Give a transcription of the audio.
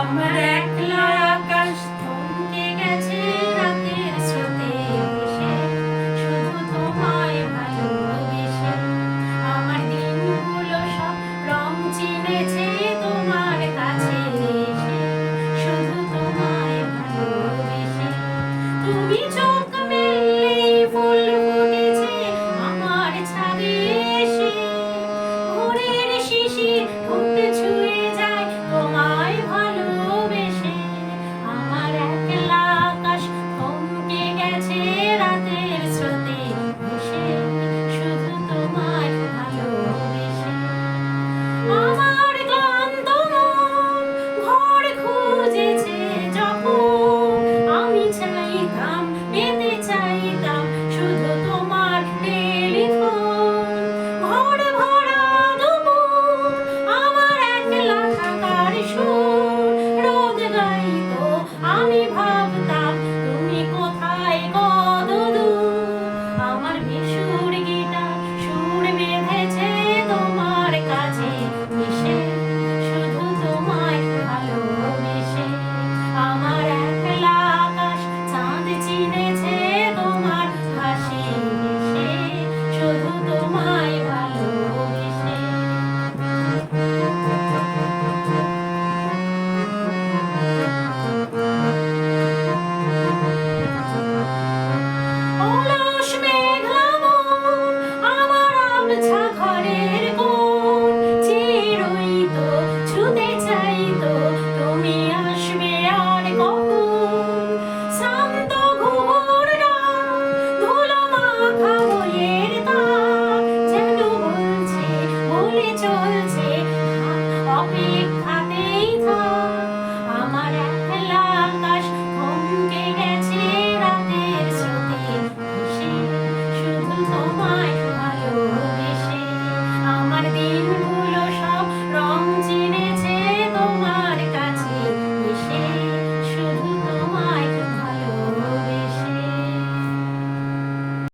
আমার একলা আকাশ থমকে গেছে রাতের স্রোতে মিশে শুধু তোমায় ভালোবেসে। আমার দিনগুলো সব রং চিনেছে। I on and.